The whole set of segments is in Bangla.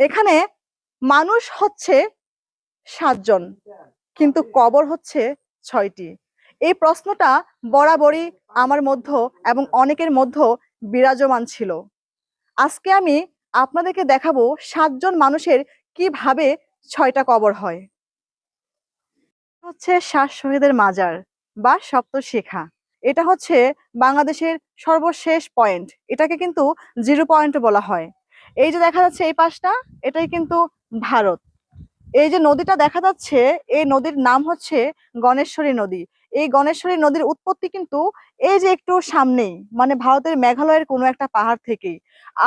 এখানে মানুষ হচ্ছে সাতজন, কিন্তু কবর হচ্ছে ছয়টি। এই প্রশ্নটা বরাবরই আমার মধ্য এবং অনেকের মধ্য বিরাজমান ছিল। আজকে আমি আপনাদেরকে দেখাবো সাতজন মানুষের কীভাবে ছয়টা কবর হয়। হচ্ছে শ্বাস শহীদের মাজার বা সপ্তশিখা। এটা হচ্ছে বাংলাদেশের সর্বশেষ পয়েন্ট। এটাকে কিন্তু জিরো পয়েন্ট বলা হয়। এই যে দেখা যাচ্ছে এই পাশটা, এটাই কিন্তু ভারত। এই যে নদীটা দেখা যাচ্ছে, এই নদীর নাম হচ্ছে গণেশ্বরী নদী। এই গণেশ্বরী নদীর উৎপত্তি কিন্তু এই যে একটু সামনেই মানে ভারতের মেঘালয়ের কোনো একটা পাহাড় থেকেই।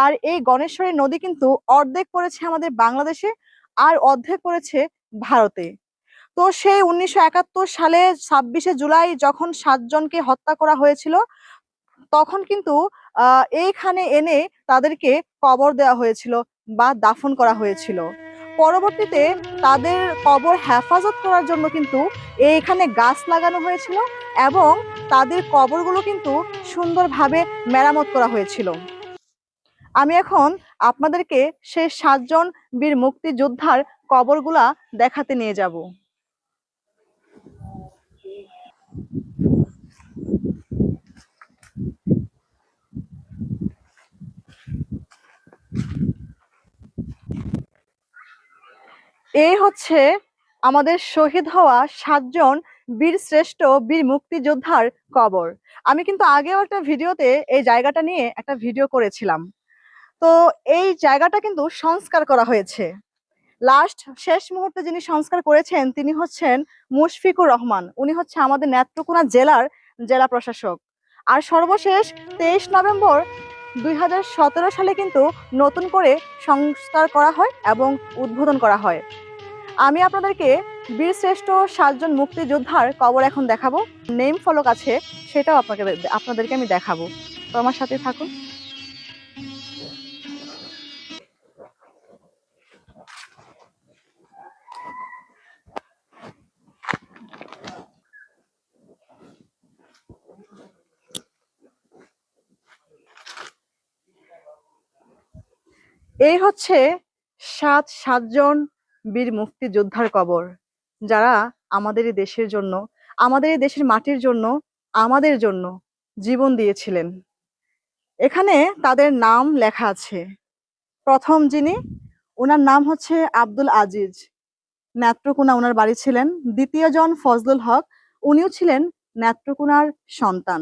আর এই গণেশ্বরী নদী কিন্তু অর্ধেক পড়েছে আমাদের বাংলাদেশে, আর অর্ধেক পড়েছে ভারতে। তো সেই উনিশশো একাত্তর সালে ছাব্বিশে জুলাই যখন সাতজনকে হত্যা করা হয়েছিল তখন কিন্তু এইখানে এনে তাদেরকে কবর দেওয়া হয়েছিল বা দাফন করা হয়েছিল। পরবর্তীতে তাদের কবর হেফাজত করার জন্য কিন্তু এইখানে গাছ লাগানো হয়েছিল এবং তাদের কবরগুলো কিন্তু সুন্দরভাবে মেরামত করা হয়েছিল। আমি এখন আপনাদেরকে সেই সাতজন বীর মুক্তিযোদ্ধার কবরগুলা দেখাতে নিয়ে যাব। এই হচ্ছে আমাদের শহীদ হওয়া সাতজন বীর শ্রেষ্ঠ বীর মুক্তিযোদ্ধার কবর। আমি কিন্তু আগেও একটা ভিডিওতে এই জায়গাটা নিয়ে একটা ভিডিও করেছিলাম। তো এই জায়গাটা কিন্তু সংস্কার করা হয়েছে। লাস্ট শেষ মুহূর্তে যিনি সংস্কার করেছেন, তিনি হচ্ছেন মুশফিকুর রহমান। উনি হচ্ছে আমাদের নেত্রকোনা জেলার জেলা প্রশাসক। আর সর্বশেষ তেইশ নভেম্বর দুই হাজার সতেরো সালে কিন্তু নতুন করে সংস্কার করা হয় এবং উদ্বোধন করা হয়। আমি আপনাদেরকে বীরশ্রেষ্ঠ সাতজন মুক্তিযোদ্ধার কবর এখন দেখাবো। নেম ফলক আছে, সেটাও আপনাকে আপনাদেরকে আমি দেখাবো। তো আমার সাথে থাকুন। এই হচ্ছে সাত, সাতজন বীর মুক্তিযোদ্ধার কবর। যারা আমাদের এই দেশের জন্য, আমাদের এই দেশের মাটির জন্য, আমাদের জন্য জীবন দিয়েছিলেন। এখানে তাদের নাম লেখা আছে। প্রথম যিনি ওনার নাম হচ্ছে আব্দুল আজিজ। নেত্রকোনা ওনার বাড়ি ছিলেন। দ্বিতীয় জন ফজলুল হক, উনিও ছিলেন নেত্রকোনার সন্তান।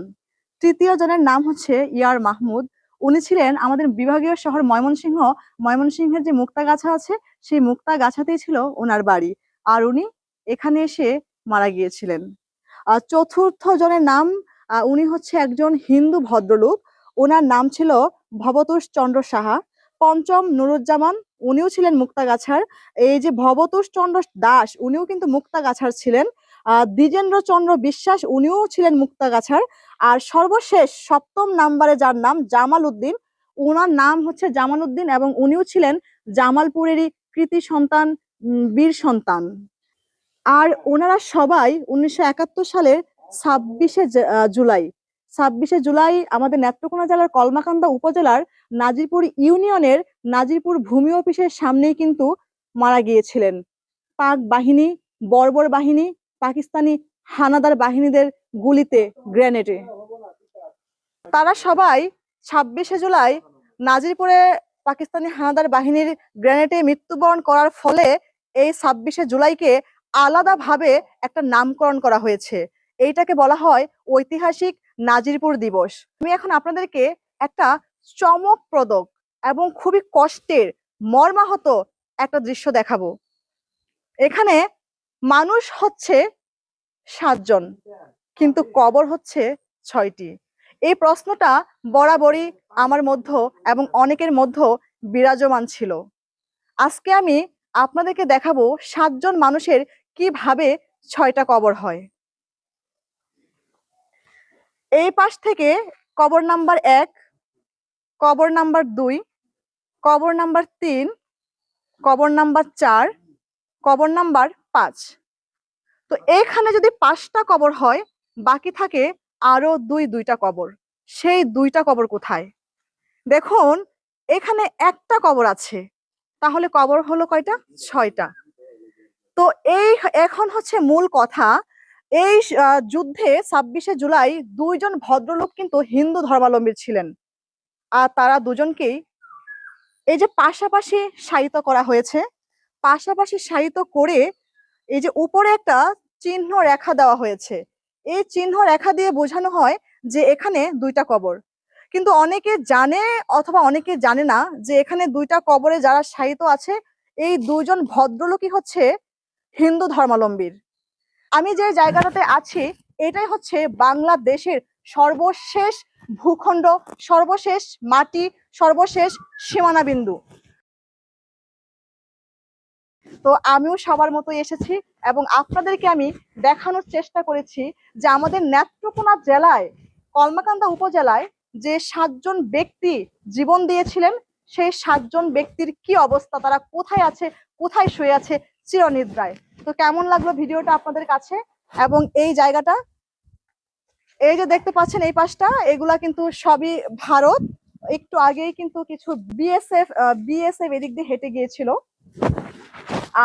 তৃতীয় জনের নাম হচ্ছে ইয়ার মাহমুদ। উনি ছিলেন আমাদের বিভাগীয় শহর ময়মনসিংহ। ময়মনসিংহের যে মুক্তাগাছা আছে, সেই মুক্তাগাছাতেই ছিল ওনার বাড়ি। আর উনি এখানে এসে মারা গিয়েছিলেন। আর চতুর্থ জনের নাম উনি হচ্ছে একজন হিন্দু ভদ্রলোক। ওনার নাম ছিল ভবতোষ চন্দ্র সাহা। পঞ্চম নুরুজ্জামান, উনিও ছিলেন মুক্তাগাছার এই যে ভবতোষ চন্দ্র দাস, উনিও কিন্তু মুক্তাগাছার ছিলেন। দ্বিজেন্দ্র চন্দ্র বিশ্বাস উনিও ছিলেন মুক্তাগাছার। আর সর্বশেষ সপ্তম নাম্বারে যার নাম জামাল উদ্দিন ওনার নাম হচ্ছে জামাল উদ্দিন এবং উনিও ছিলেন জামালপুরেরই কৃতি সন্তান বীর সন্তান। আর ওনারা সবাই উনিশশো একাত্তর সালের ছাব্বিশে জুলাই। ছাব্বিশে জুলাই আমাদের নেত্রকোনা জেলার কলমাকান্দা উপজেলার নাজিরপুর ইউনিয়নের নাজিরপুর ভূমি অফিসের সামনেই কিন্তু মারা গিয়েছিলেন। পাক বাহিনী, বর্বর বাহিনী পাকিস্তানি হানাদার বাহিনীদের গুলিতে গ্রেনেডে। তারা সবাই ছাব্বিশে জুলাই নাজিরপুরে পাকিস্তানি হানাদার বাহিনীর গ্রেনেডে মৃত্যুবরণ করার ফলে এই ছাব্বিশে জুলাইকে আলাদাভাবে একটা নামকরণ করা হয়েছে। এইটাকে বলা হয় ঐতিহাসিক নাজিরপুর দিবস। আমি এখন আপনাদেরকে একটা চমকপ্রদক এবং খুবই কষ্টের, মর্মাহত একটা দৃশ্য দেখাবো। এখানে মানুষ হচ্ছে সাতজন। কিন্তু কবর হচ্ছে ছয়টি। এই প্রশ্নটা বরাবরই আমার মধ্য এবং অনেকের মধ্য বিরাজমান ছিল। আজকে আমি আপনাদেরকে দেখাবো সাতজন মানুষের কীভাবে ছয়টা কবর হয়। এই পাশ থেকে কবর নাম্বার এক কবর নাম্বার দুই কবর নাম্বার তিন কবর নাম্বার চার কবর নাম্বার পাঁচ। তো এখানে যদি পাঁচটা কবর হয়, বাকি থাকে আরও দুই দুইটা কবর। সেই দুইটা কবর কোথায়? দেখুন, এখানে একটা কবর আছে। তাহলে কবর হলো কয়টা? ছয়টা। তো এই এখন হচ্ছে মূল কথা, এই যুদ্ধে ছাব্বিশে জুলাই দুইজন ভদ্রলোক কিন্তু হিন্দু ধর্মাবলম্বী ছিলেন। আর তারা দুজনকেই এই যে পাশাপাশি শায়িত করা হয়েছে। পাশাপাশি শায়িত করে এই যে উপরে একটা চিহ্ন রেখা দেওয়া হয়েছে, এই চিহ্ন রেখা দিয়ে বোঝানো হয় যে এখানে দুইটা কবর। কিন্তু অনেকে জানে অথবা অনেকে জানে না যে এখানে দুইটা কবরে যারা শায়িত আছে, এই দুজন ভদ্রলোকই হচ্ছে হিন্দু ধর্মাবলম্বীর। আমি যে জায়গাটাতে আছি, এটাই হচ্ছে বাংলাদেশের সর্বশেষ ভূখণ্ড, সর্বশেষ মাটি, সর্বশেষ সীমানা বিন্দু তো আমিও সবার মতো এসেছি এবং আপনাদেরকে আমি দেখানোর চেষ্টা করেছি যে আমাদের নেত্রকোনা জেলায়, কলমাকান্দা উপজেলায় যে সাতজন ব্যক্তি জীবন দিয়েছিলেন, সেই সাতজন ব্যক্তির কি অবস্থা, তারা কোথায় আছে, কোথায় শুয়ে আছে চিরনিদ্রায়। তো কেমন লাগল ভিডিওটা আপনাদের কাছে এবং এই জায়গাটা? এই যে দেখতে পাচ্ছেন এই পাশটা, এগুলা কিন্তু সবই ভারত। একটু আগেই কিন্তু কিছু বিএসএফ বিএসএফ এদিক দিয়ে হেঁটে গিয়েছিল।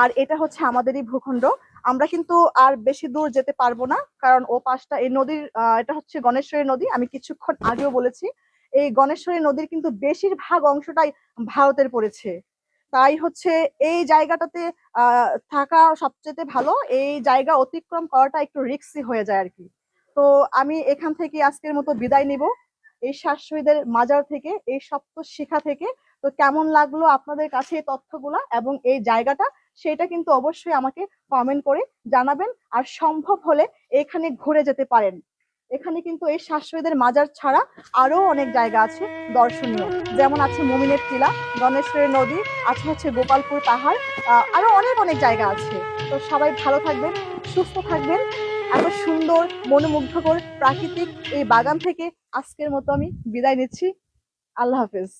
আর এটা হচ্ছে আমাদেরই ভূখণ্ড। আমরা কিন্তু আর বেশি দূর যেতে পারব না, কারণ ও পাশটা, এই নদীর এটা হচ্ছে গণেশ্বরী নদী, আমি কিছুক্ষণ আগেও বলেছি। এই গণেশ্বরী নদীর কিন্তু বেশিরভাগ অংশটাই ভারতের পড়েছে। তাই হচ্ছে এই জায়গাটাতে থাকা সবচেয়ে ভালো, এই জায়গা অতিক্রম করাটা একটু রিস্কি হয়ে যায় আর কি। তো আমি এখান থেকে আজকের মতো বিদায় নিব। এই শ্বাস শহীদের মাজার থেকে, এই সপ্ত শিখা থেকে। তো কেমন লাগল আপনাদের কাছে এই তথ্যগুলা এবং এই জায়গাটা? সেটা কিন্তু অবশ্যই আমাকে কমেন্ট করে জানাবেন। আর সম্ভব হলে এখানে ঘুরে যেতে পারেন। এখানে কিন্তু এই শ্বাস মাজার ছাড়া আরও অনেক জায়গা আছে দর্শনীয়। যেমন আছে মমিনের টিলা, গণেশ্বরের নদী, আছে হচ্ছে গোপালপুর পাহাড় আরও অনেক অনেক জায়গা আছে। তো সবাই ভালো থাকবেন, সুস্থ থাকবেন। এত সুন্দর, মনোমুগ্ধকর প্রাকৃতিক এই বাগান থেকে আজকের মতো আমি বিদায় নিচ্ছি। আল্লাহ হাফেজ।